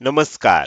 नमस्कार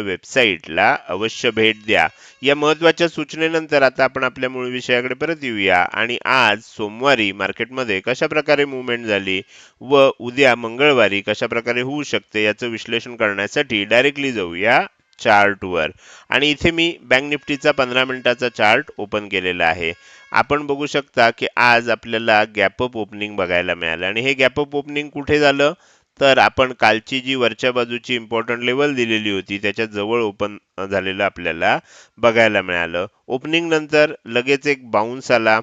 वेबसाईटला अवश्य भेट द्या. या महत्त्वाच्या सूचनेनंतर आता आपण आपल्या मूळ विषयाकडे परत येऊया. आणि आज सोमवारी मार्केटमध्ये कशा प्रकारे मुवमेंट झाली व उद्या मंगळवारी कशा प्रकारे होऊ शकते याचं विश्लेषण करण्यासाठी डायरेक्टली जाऊया चार्टवर आणि इथे मी बँक निफ्टीचा पंधरा मिनिटाचा चार्ट ओपन केलेला आहे. आपण बघू शकता की आज आपल्याला गॅपअप ओपनिंग बघायला मिळालं. आणि हे गॅपअप ओपनिंग कुठे झालं? तर आपण कालची जी वरच्या बाजूची इम्पॉर्टंट लेवल दिलेली होती त्याच्याजवळ ओपन झालेलं आपल्याला बघायला मिळालं. ओपनिंग नंतर लगेच एक बाउन्स आला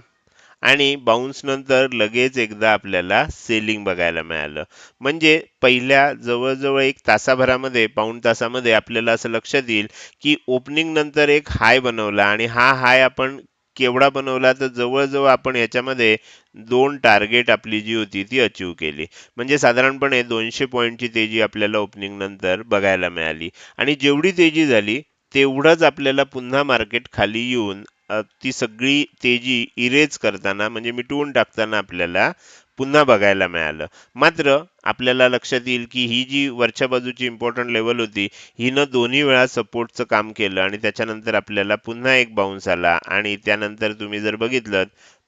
आणि बाउन्स नंतर लगेच एकदा आपल्याला सेलिंग बघायला मिळालं. म्हणजे पहिल्या जवळजवळ एक तासाभरामध्ये पाऊण तासामध्ये आपल्याला असं लक्षात येईल की ओपनिंग नंतर एक हाय बनवला आणि हा हाय आपण केवढा बनवला तर जवळजवळ आपण याच्यामध्ये दोन टार्गेट आपली जी होती ती अचीव केली. म्हणजे साधारणपणे दोनशे पॉईंटची तेजी आपल्याला ओपनिंग नंतर बघायला मिळाली. आणि जेवढी तेजी झाली तेवढंच आपल्याला पुन्हा मार्केट खाली येऊन ती सगळी तेजी इरेज करताना म्हणजे मिटवून टाकताना आपल्याला पुन्हा बघायला मिळालं. मात्र आपल्याला लक्षात येईल की ही जी वरच्या बाजूची इम्पॉर्टंट लेवल होती हिनं दोन्ही वेळा सपोर्टचं काम केलं आणि त्याच्यानंतर आपल्याला पुन्हा एक बाउन्स आला आणि त्यानंतर तुम्ही जर बघितलं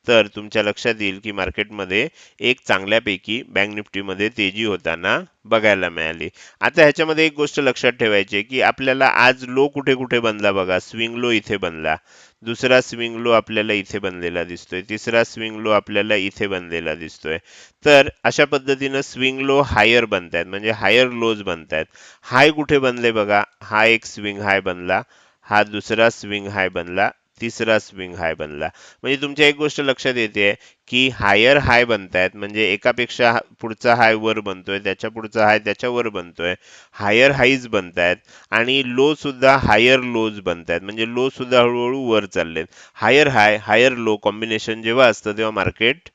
तर तुमच्या लक्षात येईल की मार्केटमध्ये एक चांगल्यापैकी बँक निफ्टीमध्ये तेजी होताना बघायला मिळाली. आता ह्याच्यामध्ये एक गोष्ट लक्षात ठेवायची की आपल्याला आज लो कुठे कुठे बनला बघा स्विंग लो इथे बनला. दुसरा स्विंग लो आपल्याला इथे बनलेला दिसतोय. तिसरा स्विंग लो आपल्याला इथे बनलेला दिसतोय. तर अशा पद्धतीनं स्विंग लो हायर बनतायत म्हणजे हायर लोज बनतायत. हाय कुठे बनले बघा? हा एक स्विंग हाय बनला. हा दुसरा स्विंग हाय बनला. तिसरा स्विंग हाय बनला. म्हणजे तुमच्या एक गोष्ट लक्षात येते की हायर हाय बनतायत म्हणजे एकापेक्षा पुढचा हाय वर बनतोय त्याच्या पुढचा हाय त्याच्यावर बनतोय. हायर हाईज बनतायत आणि लो सुद्धा हायर लोज बनतायत. म्हणजे लो सुद्धा हळूहळू वर चाललेत. Higher high higher low combination जेव्हा असतं तेव्हा मार्केट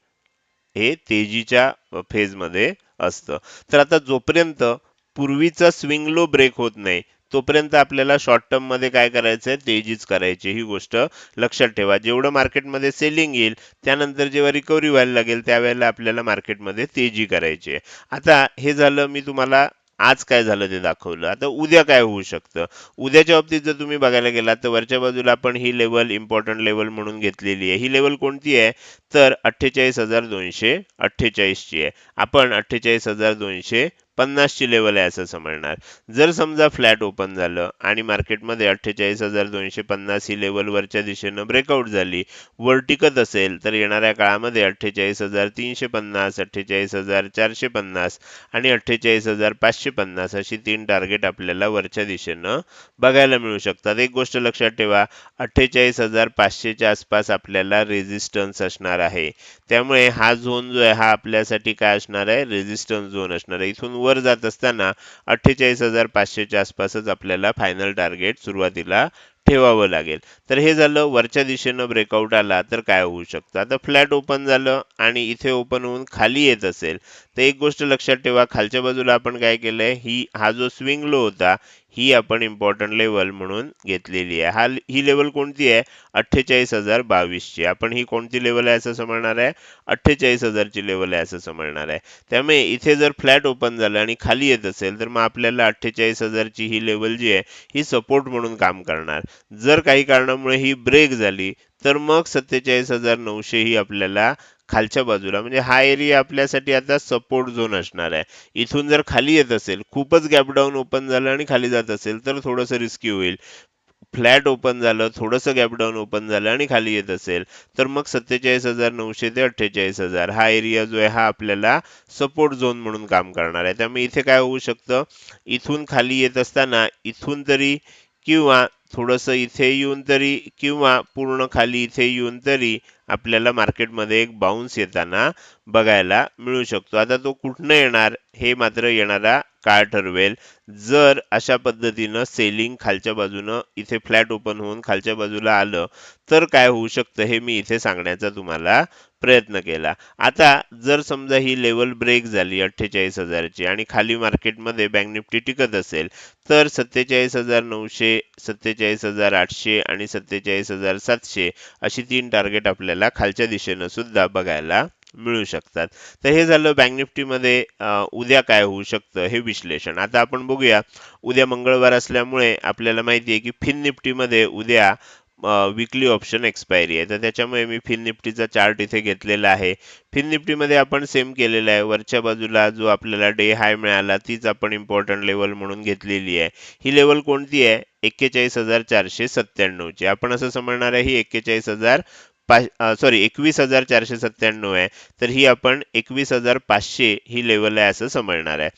हे तेजीच्या फेजमध्ये असतं. तर आता जोपर्यंत पूर्वीचा स्विंग लो ब्रेक होत नाही तोपर्यंत आपल्याला शॉर्ट टर्ममध्ये काय करायचं आहे तेजीच करायची ही गोष्ट लक्षात ठेवा. जेवढं मार्केटमध्ये सेलिंग येईल त्यानंतर जेव्हा रिकव्हरी व्हायला लागेल त्यावेळेला आपल्याला मार्केटमध्ये तेजी करायची आहे. आता हे झालं मी तुम्हाला आज काय झालं ते दाखवलं. आता उद्या काय होऊ शकतं? उद्याच्या बाबतीत जर तुम्ही बघायला गेलात तर वरच्या बाजूला आपण ही लेवल इम्पॉर्टंट लेवल म्हणून घेतलेली आहे. ही लेवल कोणती आहे? तर अठ्ठेचाळीस हजार दोनशे अठ्ठेचाळीसची आहे. आपण अठ्ठेचाळीस हजार दोनशे पन्नासची लेवल आहे असं समजणार. जर समजा फ्लॅट ओपन झालं आणि मार्केटमध्ये अठ्ठेचाळीस हजार दोनशे पन्नास ही लेवल वरच्या दिशेनं ब्रेकआउट झाली वर टिकत असेल तर येणाऱ्या काळामध्ये अठ्ठेचाळीस हजार तीनशे पन्नास अठ्ठेचाळीस हजार चारशे पन्नास आणि अठ्ठेचाळीस हजार पाचशे पन्नास अशी तीन टार्गेट आपल्याला वरच्या दिशेनं बघायला मिळू शकतात. एक गोष्ट लक्षात ठेवा अठ्ठेचाळीस हजार पाचशेच्या आसपास आपल्याला रेझिस्टन्स असणार आहे. त्यामुळे हा झोन जो आहे हा आपल्यासाठी काय असणार आहे? रेझिस्टन्स झोन असणार आहे. इथून वर जात असताना अठ्ठेचाळीस हजार पाचशेच्या आसपासच आपल्याला फायनल टार्गेट सुरुवातीला ठेवावं लागेल. तर हे झालं वरच्या दिशेनं ब्रेकआउट आला तर काय होऊ शकतं? आता फ्लॅट ओपन झालं आणि इथे ओपन होऊन खाली येत असेल तर एक गोष्ट लक्षात ठेवा खालच्या बाजूला आपण काय केलंय ही हा जो स्विंग लो होता ही आपण इम्पॉर्टंट लेवल म्हणून घेतलेली आहे. हा ही लेवल कोणती आहे? अठ्ठेचाळीस हजार बावीसची. आपण ही कोणती लेवल आहे असं समजणार आहे? अठ्ठेचाळीस हजारची लेवल आहे असं समजणार आहे. त्यामुळे इथे जर फ्लॅट ओपन झालं आणि खाली येत असेल तर मग आपल्याला अठ्ठेचाळीस हजारची ही लेवल जी आहे ही सपोर्ट म्हणून काम करणार. जर काही कारणामुळे ही ब्रेक झाली तर मग सत्तेचाळीस हजार नऊशे ही आपल्याला खालच्या बाजूला. म्हणजे हा एरिया आपल्यासाठी आता सपोर्ट झोन असणार आहे. इथून जर खाली येत असेल खूपच गॅप डाऊन ओपन झालं आणि खाली जात असेल तर थोडंसं रिस्की होईल. फ्लॅट ओपन झालं थोडंसं गॅप डाऊन ओपन झालं आणि खाली येत असेल तर मग सत्तेचाळीस हजार नऊशे ते अठ्ठेचाळीस हजार हा एरिया जो आहे हा आपल्याला सपोर्ट झोन म्हणून काम करणार आहे. त्यामुळे इथे काय होऊ शकतं? इथून खाली येत असताना इथून तरी किंवा थोडंसं इथे येऊन तरी किंवा पूर्ण खाली इथे येऊन तरी आपल्याला मार्केटमध्ये एक बाउन्स येताना बघायला मिळू शकतो. आता तो कुठनं येणार हे मात्र येणारा काय ठरवेल. जर अशा पद्धतीनं सेलिंग खालच्या बाजूनं इथे फ्लॅट ओपन होऊन खालच्या बाजूला आलं तर काय होऊ शकतं हे मी इथे सांगण्याचा तुम्हाला प्रयत्न केला. आता जर समजा ही लेवल ब्रेक झाली अठ्ठेचाळीस हजारची आणि खाली मार्केटमध्ये बँक निफ्टी टिकत असेल तर सत्तेचाळीस हजार नऊशे सत्तेचाळीस हजार आठशे आणि सत्तेचाळीस हजार सातशे अशी तीन टार्गेट आपल्याला खालच्या दिशेनं सुद्धा बघायला मिळू शकतात. तर हे झालं बँक निफ्टीमध्ये उद्या काय होऊ शकतं हे विश्लेषण. आता आपण बघूया. उद्या मंगळवार असल्यामुळे आपल्याला माहिती आहे की फिन निफ्टीमध्ये उद्या विकली ऑप्शन एक्सपायरी आहे. तर त्याच्यामुळे मी फिन निफ्टीचा चार्ट इथे घेतलेला आहे. फिन निफ्टीमध्ये आपण सेम केलेला आहे. वरच्या बाजूला जो आपल्याला डे हाय मिळाला तीच आपण इम्पॉर्टंट लेवल म्हणून घेतलेली आहे. ही लेवल कोणती आहे? एक्केचाळीस हजार चारशे सत्त्याण्णवची. आपण असं समजणार आहे ही एक्केचाळीस हजार सॉरी एकवीस हजार चारशे सत्त्याण्णव आहे. तर ही आपण एकवीस हजार पाचशे ही लेवल आहे असं समजणार आहे.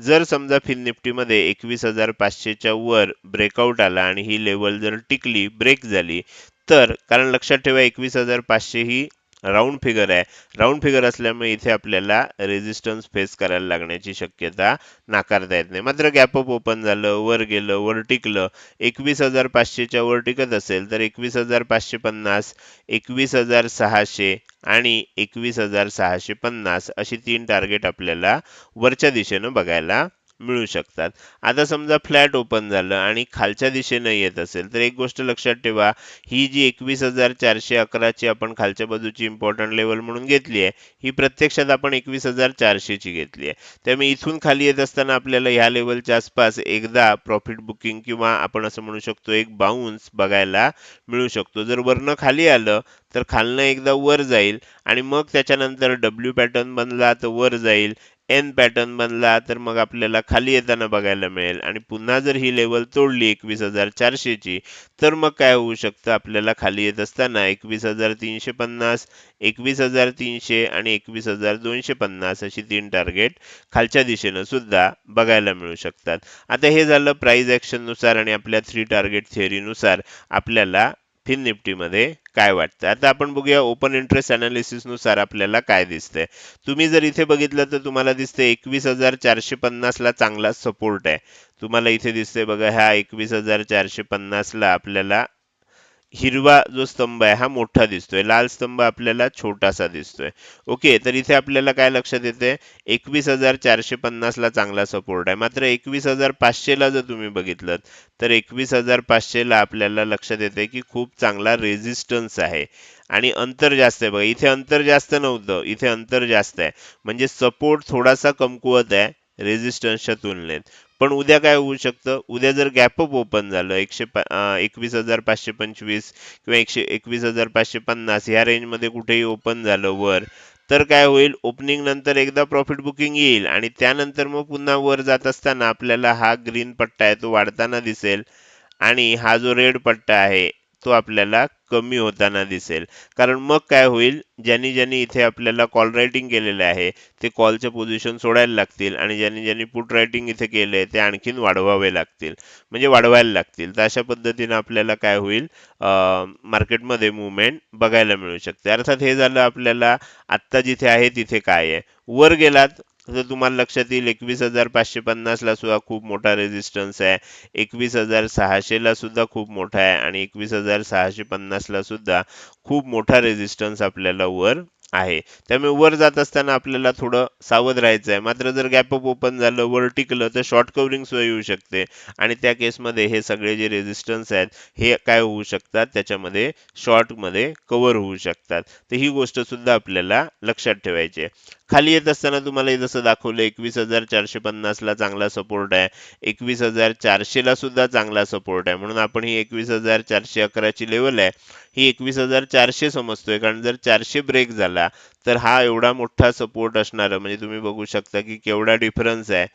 जर समजा फिन निफ्टीमध्ये एकवीस हजार पाचशेच्या वर ब्रेकआउट आला आणि ही लेवल जर टिकली ब्रेक झाली तर कारण लक्षात ठेवा एकवीस हजार पाचशे ही राऊंड फिगर आहे. राऊंड फिगर असल्यामुळे इथे आपल्याला रेजिस्टन्स फेस करायला लागण्याची शक्यता नाकारता येत नाही. मात्र गॅपअप ओपन झालं वर गेलं वर टिकलं एकवीस हजार पाचशेच्या वर टिकत असेल तर एकवीस हजार पाचशे पन्नास एकवीस हजार सहाशे आणि एकवीस हजार सहाशे पन्नास अशी तीन टार्गेट आपल्याला वरच्या दिशेनं बघायला मिळू शकतात. आता समजा फ्लॅट ओपन झालं आणि खालच्या दिशेनं येत असेल तर एक गोष्ट लक्षात ठेवा ही जी एकवीस हजार चारशे अकराची आपण खालच्या बाजूची इम्पॉर्टंट लेवल म्हणून घेतली आहे ही प्रत्यक्षात आपण एकवीस हजार चारशेची घेतली आहे. त्यामुळे इथून खाली येत असताना आपल्याला ह्या लेवलच्या आसपास एकदा प्रॉफिट बुकिंग किंवा आपण असं म्हणू शकतो एक बाउन्स बघायला मिळू शकतो. जर वरनं खाली आलं तर खालनं एकदा वर जाईल आणि मग त्याच्यानंतर डब्ल्यू पॅटर्न बनला तर वर जाईल. एन पॅटर्न बनला तर मग आपल्याला खाली येताना बघायला मिळेल. आणि पुन्हा जर ही लेवल तोडली एकवीस हजार चारशेची तर मग काय होऊ शकतं? आपल्याला खाली येत असताना एकवीस हजार तीनशे पन्नास एकवीस हजार तीनशे आणि एकवीस हजार दोनशे पन्नास अशी तीन टार्गेट खालच्या दिशेनं सुद्धा बघायला मिळू शकतात. आता हे झालं प्राईज ऍक्शननुसार आणि आपल्या थ्री टार्गेट थिअरीनुसार आपल्याला फिन निफ्टीमध्ये काय वाटतं? आता आपण बघूया ओपन इंटरेस्ट अनालिसिसनुसार आपल्याला काय दिसतंय. तुम्ही जर इथे बघितलं तर तुम्हाला दिसतंय एकवीस हजार चारशे पन्नासला चांगला सपोर्ट आहे. तुम्हाला इथे दिसतंय बघा ह्या एकवीस हजार चारशे पन्नासला आपल्याला हिरवा जो स्तंभ आहे हा मोठा दिसतोय. लाल स्तंभ आपल्याला छोटासा दिसतोय. ओके तर इथे आपल्याला काय लक्षात येते एकवीस हजार चारशे पन्नासला चांगला सपोर्ट आहे. मात्र एकवीस हजार पाचशे ला जर तुम्ही बघितलं तर एकवीस हजार पाचशेला आपल्याला लक्षात येते की खूप चांगला रेझिस्टन्स आहे. आणि अंतर जास्त आहे बघा. इथे अंतर जास्त नव्हतं. इथे अंतर जास्त आहे. म्हणजे सपोर्ट थोडासा कमकुवत आहे रेझिस्टन्सच्या तुलनेत. पण उद्या काय होऊ शकतं? उद्या जर गॅपअप ओपन झालं एकशे पा एकवीस हजार पाचशे पंचवीस किंवा एकशे एकवीस हजार पाचशे पन्नास ह्या रेंजमध्ये कुठेही ओपन झालं वर तर काय होईल? ओपनिंग नंतर एकदा प्रॉफिट बुकिंग येईल आणि त्यानंतर मग पुन्हा वर जात असताना आपल्याला हा ग्रीन पट्टा आहे तो वाढताना दिसेल आणि हा जो रेड पट्टा आहे तो आपल्याला कमी होताना दिसेल. कारण मग काय होईल? ज्यांनी ज्यांनी इथे आपल्याला कॉल रायटिंग केलेलं आहे ते कॉलचे पोझिशन सोडायला लागतील आणि ज्यांनी ज्यांनी पुट रायटिंग इथे केले ते आणखीन वाढवावे लागतील. म्हणजे वाढवायला लागतील. तर अशा पद्धतीने आपल्याला काय होईल? मार्केटमध्ये मुवमेंट बघायला मिळू शकते. अर्थात हे झालं आपल्याला आत्ता जिथे आहे तिथे काय आहे? वर गेलात तर तुम्हाला लक्षात येईल एकवीस हजार पाचशे पन्नासला सुद्धा खूप मोठा रेझिस्टन्स आहे. एकवीस हजार सहाशेला सुद्धा खूप मोठा आहे आणि एकवीस हजार सहाशे पन्नासला सुद्धा खूप मोठा रेझिस्टन्स आपल्याला वर आहे. त्यामुळे वर जात असताना आपल्याला थोडं सावध राहायचं आहे. मात्र जर गॅप अप ओपन झालं वर टिकलं तर शॉर्ट कव्हरिंग सुद्धा येऊ शकते. आणि त्या केसमध्ये हे सगळे जे रेझिस्टन्स आहेत हे काय होऊ शकतात? त्याच्यामध्ये शॉर्टमध्ये कव्हर होऊ शकतात. तर ही गोष्ट सुद्धा आपल्याला लक्षात ठेवायची आहे. खाली येत असताना तुम्हाला हे जसं दाखवलं एकवीस हजार चारशे पन्नासला चांगला सपोर्ट आहे. एकवीस हजार चारशेला सुद्धा चांगला सपोर्ट आहे. म्हणून आपण ही एकवीस हजार चारशे अकराची लेवल आहे. ही एकवीस हजार चारशे समजतोय. कारण जर चारशे ब्रेक झाला तर हा एवढा मोठा सपोर्ट असणार म्हणजे तुम्ही बघू शकता की केवढा डिफरन्स आहे.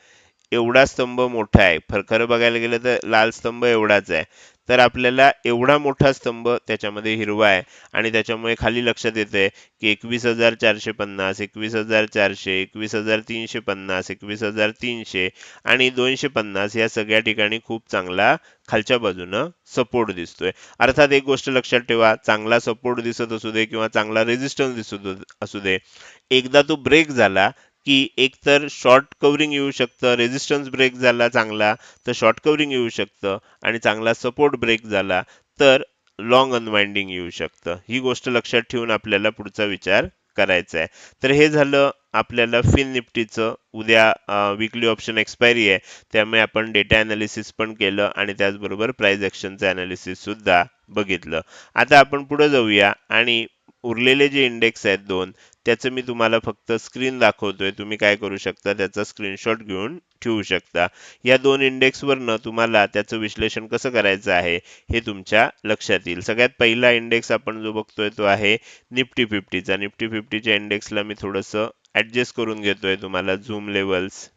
एवढा स्तंभ मोठा आहे. फ- खरं बघायला गेलं तर लाल स्तंभ एवढाच आहे. तर आपल्याला एवढा मोठा स्तंभ त्याच्यामध्ये हिरवा आहे. आणि त्याच्यामुळे खाली लक्षात येते की एकवीस हजार चारशे पन्नास एकवीस हजार चारशे एकवीस हजार तीनशे पन्नास एकवीस हजार तीनशे आणि दोनशे पन्नास या सगळ्या ठिकाणी खूप चांगला खालच्या बाजूनं सपोर्ट दिसतोय. अर्थात एक गोष्ट लक्षात ठेवा चांगला सपोर्ट दिसत असू दे किंवा चांगला रेजिस्टन्स दिसत असू दे. एकदा तो ब्रेक झाला की एकतर शॉर्ट कवरिंग येऊ शकतं रेझिस्टन्स ब्रेक झाला चांगला तर शॉर्ट कव्हरिंग येऊ शकतं आणि चांगला सपोर्ट ब्रेक झाला तर लॉंग अनवाइंडिंग येऊ शकतं. ही गोष्ट लक्षात ठेवून आपल्याला पुढचा विचार करायचा आहे. तर हे झालं आपल्याला फिन निफ्टीचं. उद्या विकली ऑप्शन एक्सपायरी आहे. त्यामुळे आपण डेटा ॲनालिसिस पण केलं आणि त्याचबरोबर प्राईज ॲक्शनचं ॲनालिसिससुद्धा बघितलं. आता आपण पुढे जाऊया आणि उरलेले जे इंडेक्स आहेत दोन त्याचं मी तुम्हाला फक्त स्क्रीन दाखवतोय. तुम्ही काय करू शकता? त्याचा स्क्रीनशॉट घेऊन ठेवू शकता. या दोन इंडेक्सवरनं तुम्हाला त्याचं विश्लेषण कसं करायचं आहे हे तुमच्या लक्षात येईल. सगळ्यात पहिला इंडेक्स आपण जो बघतोय तो आहे निफ्टी फिफ्टीचा. निफ्टी फिफ्टीच्या इंडेक्सला मी थोडंसं ॲडजस्ट करून घेतोय तुम्हाला झूम लेवल्स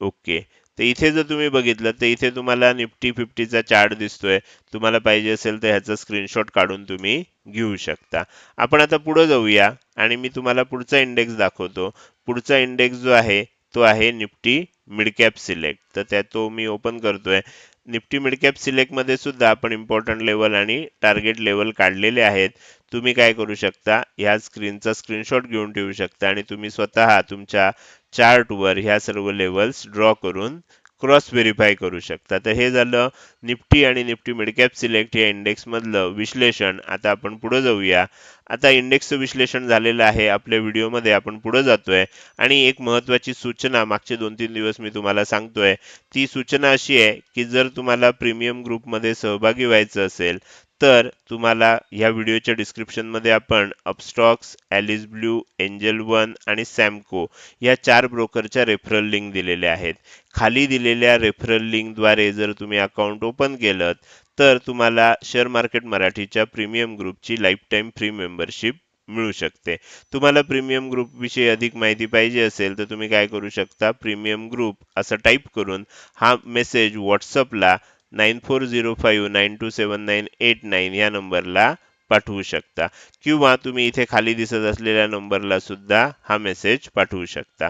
ओके. तर इथे जर तुम्ही बघितलं तर इथे तुम्हाला निफ्टी फिफ्टीचा चार्ट दिसतोय. तुम्हाला पाहिजे असेल तर ह्याचा स्क्रीनशॉट काढून तुम्ही घेऊ शकता. आपण आता पुढे जाऊया आणि मी तुम्हाला पुढचा इंडेक्स दाखवतो. पुढचा इंडेक्स जो आहे तो आहे निफ्टी मिडकॅप सिलेक्ट तर त्या तो मी ओपन करतोय. निफ्टी मिडकॅप सिलेक्टमध्ये सिलेक्टमध्ये सुद्धा आपण इम्पॉर्टंट लेवल आणि टार्गेट लेवल काढलेले आहेत. तुम्ही काय करू शकता? ह्या स्क्रीनचा स्क्रीनशॉट घेऊन ठेवू शकता आणि तुम्ही स्वतः तुमच्या चार्टवर ह्या सर्व लेवल्स ड्रॉ करून क्रॉस व्हेरीफाय करू शकता. तर हे झालं निफ्टी आणि निफ्टी मिडकॅप सिलेक्ट या इंडेक्स मधलं विश्लेषण. आता आपण पुढे जाऊया. आता इंडेक्सचं विश्लेषण झालेलं आहे. आपल्या व्हिडिओमध्ये आपण पुढे जातोय. आणि एक महत्त्वाची सूचना मागचे दोन तीन दिवस मी तुम्हाला सांगतोय. ती सूचना अशी आहे की जर तुम्हाला प्रीमियम ग्रुपमध्ये सहभागी व्हायचं असेल तर तुम्हाला ह्या व्हिडिओच्या डिस्क्रिप्शनमध्ये आपण Upstox Alice Blue Angel One आणि सॅमको या चार ब्रोकरच्या रेफरल लिंक दिलेल्या आहेत. खाली दिलेल्या रेफरल लिंकद्वारे जर तुम्ही अकाउंट ओपन केलं तर तुम्हाला शेअर मार्केट मराठीच्या प्रीमियम ग्रुपची लाईफ टाईम फ्री मेंबरशिप मिळू शकते. तुम्हाला प्रीमियम ग्रुपविषयी अधिक माहिती पाहिजे असेल तर तुम्ही काय करू शकता? प्रीमियम ग्रुप असं टाईप करून हा मेसेज व्हॉट्सअपला nine four zero five nine two seven nine eight nine या नंबरला पाठवू शकता किंवा तुम्ही इथे खाली दिसत असलेल्या नंबरला सुद्धा हा मेसेज पाठवू शकता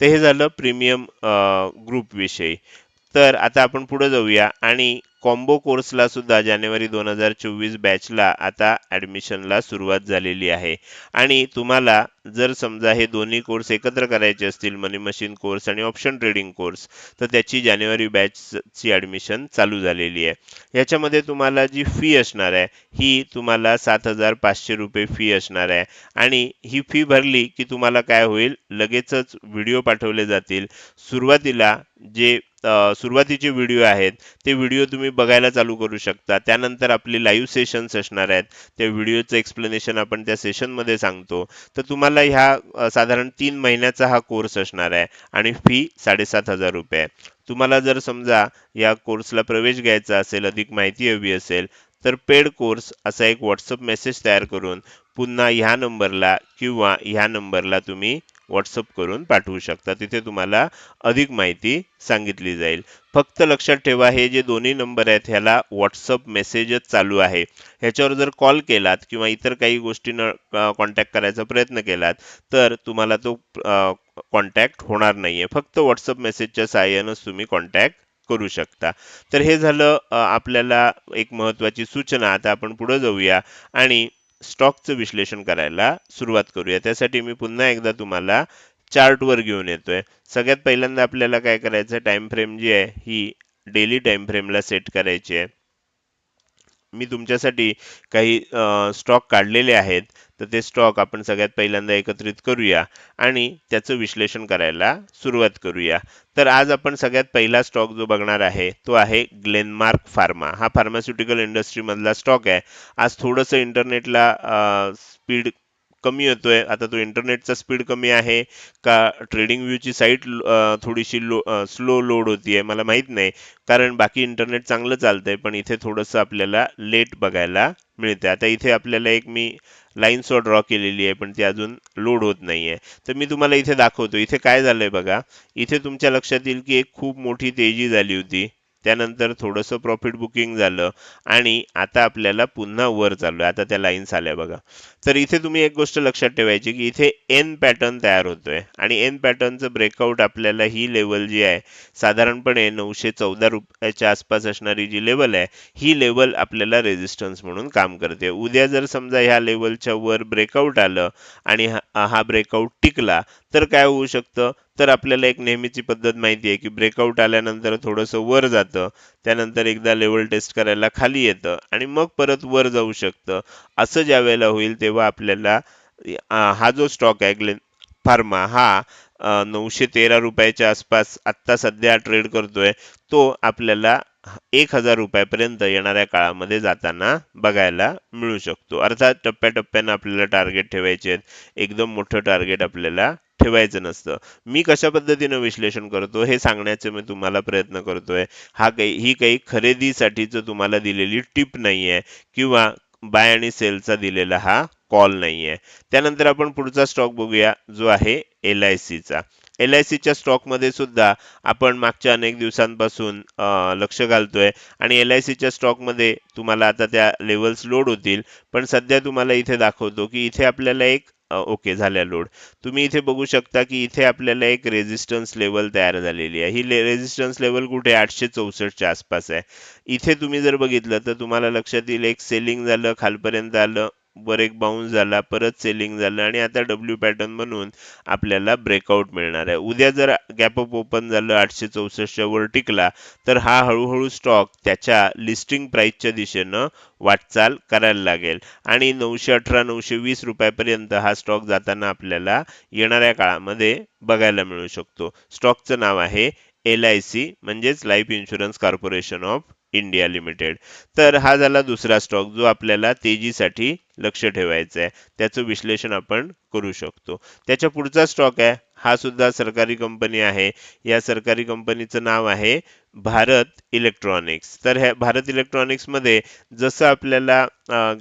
तर हे झालं प्रीमियम ग्रुप विषयी तर आता आपण पुढे जाऊया आणि कॉम्बो कोर्सला सुद्धा जानेवारी दोन हजार चोवीस बॅचला आता ॲडमिशनला सुरुवात झालेली आहे. आणि तुम्हाला जर समजा हे दोन्ही कोर्स एकत्र करायचे असतील मनी मशीन कोर्स आणि ऑप्शन ट्रेडिंग कोर्स तर त्याची जानेवारी बॅचची ॲडमिशन चालू झालेली आहे. याच्यामध्ये तुम्हाला जी फी असणार आहे ही तुम्हाला सात हजार पाचशे रुपये फी असणार आहे. आणि ही फी भरली की तुम्हाला काय होईल लगेचच व्हिडिओ पाठवले जातील. सुरुवातीला जे सुरुवातीचे व्हिडिओ आहेत ते व्हिडिओ तुम्ही बघायला चालू करू शकता. त्यानंतर आपले लाईव्ह सेशन्स असणार आहेत. त्या व्हिडिओचं एक्सप्लेनेशन आपण त्या सेशनमध्ये सांगतो. तर तुम्हाला ह्या साधारण तीन महिन्याचा हा कोर्स असणार आहे आणि फी साडेसात हजार रुपये तुम्हाला जर समजा या कोर्सला प्रवेश घ्यायचा असेल अधिक माहिती हवी असेल तर पेड कोर्स असा एक व्हॉट्सअप मेसेज तयार करून पुन्हा ह्या नंबरला किंवा ह्या नंबरला तुम्ही व्हॉट्सअप करून पाठवू शकता. तिथे तुम्हाला अधिक माहिती सांगितली जाईल. फक्त लक्षात ठेवा हे जे दोन्ही नंबर आहेत ह्याला व्हॉट्सअप मेसेजच चालू आहे. ह्याच्यावर जर कॉल केलात किंवा इतर काही गोष्टीनं कॉन्टॅक्ट करायचा प्रयत्न केलात तर तुम्हाला तो कॉन्टॅक्ट होणार नाहीये. फक्त व्हॉट्सअप मेसेजच्या सहाय्यानंच तुम्ही कॉन्टॅक्ट करू शकता. तर हे झालं आपल्याला एक महत्त्वाची सूचना. आता आपण पुढे जाऊया. आणि स्टॉकचं विश्लेषण करायला सुरुवात करूया. त्यासाठी मी पुन्हा एकदा तुम्हाला चार्टवर घेऊन येतोय. सगळ्यात पहिल्यांदा आपल्याला काय करायचं? टाइम फ्रेम जी आहे ही डेली टाइम फ्रेमला सेट करायची आहे. मी तुमच्यासाठी काही स्टॉक काढलेले आहेत. तर ते स्टॉक आपण सगळ्यात पहिल्यांदा एकत्रित करूया आणि त्याचं विश्लेषण करायला सुरुवात करूया. तर आज आपण सगळ्यात पहिला स्टॉक जो बघणार आहे तो आहे ग्लेनमार्क फार्मा हा फार्मास्युटिकल इंडस्ट्रीमधला स्टॉक आहे. आज थोडंसं इंटरनेटला स्पीड कमी येतोय. आता तो इंटरनेटचा स्पीड कमी आहे का? ट्रेडिंग व्ह्यूची साईट थोडीशी लो स्लो लोड होती आहे मला माहीत नाही. कारण बाकी इंटरनेट चांगलं चालतंय पण इथे थोडंसं आपल्याला लेट बघायला मिळते आता इथे आपल्याला एक मी लाईन ड्रॉ केलेली आहे पण ती अजून लोड होत नाही आहे तर मी तुम्हाला इथे दाखवतो. इथे काय झालं आहे बघा. इथे तुमच्या लक्षात येईल की एक खूप मोठी तेजी झाली होती. त्यानंतर थोडंसं प्रॉफिट बुकिंग झालं आणि आता आपल्याला पुन्हा वर चालू आहे आता त्या लाईन्स आल्या बघा. तर इथे तुम्ही एक गोष्ट लक्षात ठेवायची की इथे एन पॅटर्न तयार होतोय आणि एन पॅटर्नचं ब्रेकआउट आपल्याला ही लेवल जी आहे साधारणपणे नऊशे चौदा रुपयाच्या आसपास असणारी जी लेवल आहे ही लेवल आपल्याला रेजिस्टन्स म्हणून काम करते. उद्या जर समजा ह्या लेवलच्या वर ब्रेकआउट आलं आणि हा हा ब्रेकआउट टिकला तर काय होऊ शकतं? तर आपल्याला एक नेहमीची पद्धत माहिती आहे की ब्रेकआउट आल्यानंतर थोडंसं वर जातं त्यानंतर एकदा लेवल टेस्ट करायला खाली येतं आणि मग परत वर जाऊ शकतं. असं ज्या वेळेला होईल तेव्हा आपल्याला हा जो स्टॉक आहे ग्लेन फार्मा हा नऊशे तेरा रुपयाच्या आसपास आत्ता सध्या ट्रेड करतोय तो आपल्याला एक हजार रुपयापर्यंत येणाऱ्या काळामध्ये जाताना बघायला मिळू शकतो. अर्थात टप्प्याटप्प्यानं आपल्याला टार्गेट ठेवायचे आहेत. एकदम मोठं टार्गेट आपल्याला ठेवायचं नसतं. मी कशा पद्धतीनं विश्लेषण करतो हे सांगण्याचे मी तुम्हाला प्रयत्न करतोय. हा काही ही काही खरेदीसाठीचं तुम्हाला दिलेली टिप नाही आहे किंवा बाय आणि सेलचा दिलेला हा कॉल नाही आहे त्यानंतर आपण पुढचा स्टॉक बघूया जो आहे एल आय सीचा. एल आय सीच्या स्टॉकमध्ये सुद्धा आपण मागच्या अनेक दिवसांपासून लक्ष घालतोय आणि एल आय सीच्या स्टॉकमध्ये तुम्हाला आता त्या लेवल्स लोड होतील. पण सध्या तुम्हाला इथे दाखवतो की इथे आपल्याला एक ओके झाल्या लोड. तुम्ही इथे बघू शकता की इथे आपल्याला एक रेजिस्टन्स लेवल तयार झालेली आहे. ही रेजिस्टन्स लेवल कुठे? आठशे चौसष्टच्या आसपास आहे. इथे तुम्ही जर बघितलं तर तुम्हाला लक्षात येईल एक सेलिंग झालं खालपर्यंत आलं वर एक बाउन्स झाला परत सेलिंग झालं आणि आता डब्ल्यू पॅटर्न बनवून आपल्याला ब्रेकआउट मिळणार आहे. उद्या जर गॅप अप ओपन झालं आठशे चौसष्टच्या वर टिकला तर हा हळूहळू स्टॉक त्याच्या लिस्टिंग प्राईसच्या दिशेनं वाटचाल करायला लागेल. आणि नऊशे अठरा नऊशे वीस रुपयापर्यंत हा स्टॉक जाताना आपल्याला येणाऱ्या काळामध्ये बघायला मिळू शकतो. स्टॉकचं नाव आहे एल आय सी म्हणजेच Life Insurance Corporation of India Limited तर हा झाला दुसरा स्टॉक जो आपल्याला तेजीसाठी लक्ष ठेवायचं आहे. त्याचं विश्लेषण आपण करू शकतो. त्याच्या पुढचा स्टॉक आहे. हा सुद्धा सरकारी कंपनी आहे. या सरकारी कंपनीचं नाव आहे भारत इलेक्ट्रॉनिक्स तर ह्या भारत इलेक्ट्रॉनिक्समध्ये जसं आपल्याला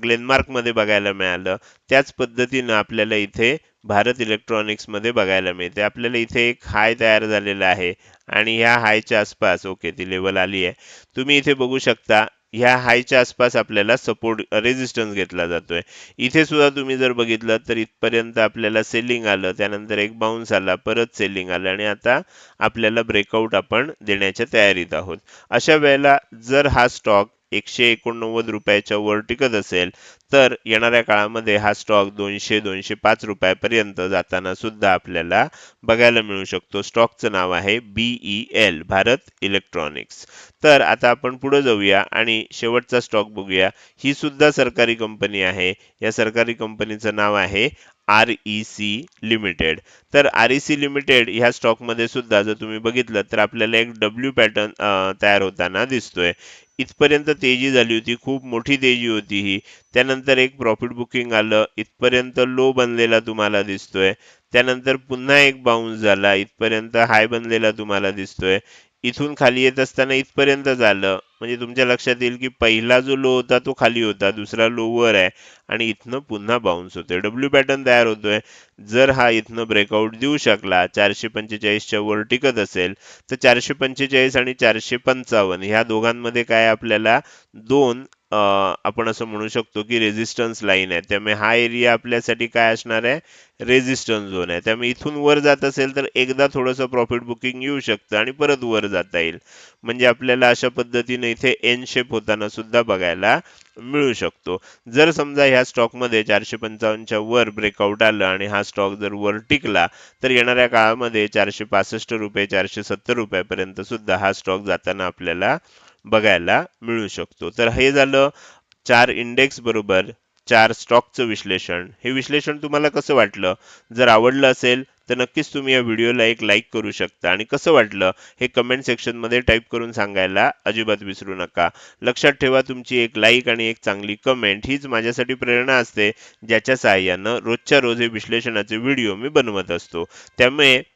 ग्लेनमार्कमध्ये बघायला मिळालं त्याच पद्धतीनं आपल्याला इथे भारत इलेक्ट्रॉनिक्समध्ये बघायला मिळते. आपल्याला इथे एक हाय तयार झालेला आहे आणि ह्या हायच्या आसपास ओके ती लेवल आली आहे. तुम्ही इथे बघू शकता ह्या हायच्या आसपास आपल्याला सपोर्ट रेजिस्टन्स घेतला जातोय. इथे सुद्धा तुम्ही जर बघितलं तर इथपर्यंत आपल्याला सेलिंग आलं त्यानंतर एक बाउन्स आला परत सेलिंग आलं आणि आता आपल्याला ब्रेकआउट आपण देण्याच्या तयारीत आहोत. अशा वेळेला जर हा स्टॉक एकशे एकोणनव्वद रुपयाच्या वर टिकत असेल तर येणाऱ्या काळामध्ये हा स्टॉक दोनशे दोनशे पाच रुपयापर्यंत जाताना सुद्धा आपल्याला बघायला मिळू शकतो. स्टॉकचं नाव आहे बीई एल भारत इलेक्ट्रॉनिक्स तर आता आपण पुढे जाऊया आणि शेवटचा स्टॉक बघूया. ही सुद्धा सरकारी कंपनी आहे. या सरकारी कंपनीचं नाव आहे आर ई सी लिमिटेड तर आर ई सी लिमिटेड ह्या स्टॉकमध्ये सुद्धा जर तुम्ही बघितलं तर आपल्याला एक डब्ल्यू पॅटर्न तयार होताना दिसतोय. इथपर्यंत तेजी झाली होती खूप मोठी तेजी होती ही. त्यानंतर एक प्रॉफिट बुकिंग आलं इथपर्यंत लो बनलेला तुम्हाला दिसतोय. त्यानंतर पुन्हा एक बाउन्स झाला इथपर्यंत हाय बनलेला तुम्हाला दिसतोय. इथून खाली येत असताना इथपर्यंत झालं. म्हणजे तुमच्या लक्षात येईल की पहिला जो लो होता तो खाली होता दुसरा लो वर आहे आणि इथनं पुन्हा बाउन्स होतोय. डब्ल्यू पॅटर्न तयार होतोय. जर हा इथनं ब्रेकआउट देऊ शकला चारशे पंचेचाळीसच्या वर टिकत असेल तर चारशे पंचेचाळीस आणि चारशे पंचावन्न ह्या दोघांमध्ये काय आपल्याला दोन आपण असं म्हणू शकतो की रेजिस्टन्स लाईन आहे. त्यामुळे हा एरिया आपल्यासाठी काय असणार आहे? रेजिस्टन्स झोन आहे. त्यामुळे इथून वर जात असेल तर एकदा थोडंसं प्रॉफिट बुकिंग येऊ शकतं आणि परत वर जाता येईल. म्हणजे आपल्याला अशा पद्धतीने इथे एन शेप होताना सुद्धा बघायला मिळू शकतो. जर समजा ह्या स्टॉकमध्ये चारशे पंचावन्नच्या वर ब्रेकआउट आलं आणि हा स्टॉक जर वर टिकला तर येणाऱ्या काळामध्ये चारशे पासष्ट रुपये चारशे सत्तर रुपयापर्यंत सुद्धा हा स्टॉक जाताना आपल्याला बघायला मिळू शकतो. तर हे झालं चार इंडेक्स बरोबर चार स्टॉकचं विश्लेषण. हे विश्लेषण तुम्हाला कसं वाटलं? जर आवडलं असेल तर नक्कीच तुम्ही या व्हिडिओला एक लाईक करू शकता. आणि कसं वाटलं? हे कमेंट सेक्शनमध्ये टाईप करून सांगायला अजिबात विसरू नका. लक्षात ठेवा तुमची एक लाईक आणि एक चांगली कमेंट हीच माझ्यासाठी प्रेरणा असते ज्याच्या सहाय्यानं रोजच्या रोज हे विश्लेषणाचे व्हिडिओ मी बनवत असतो. त्यामुळे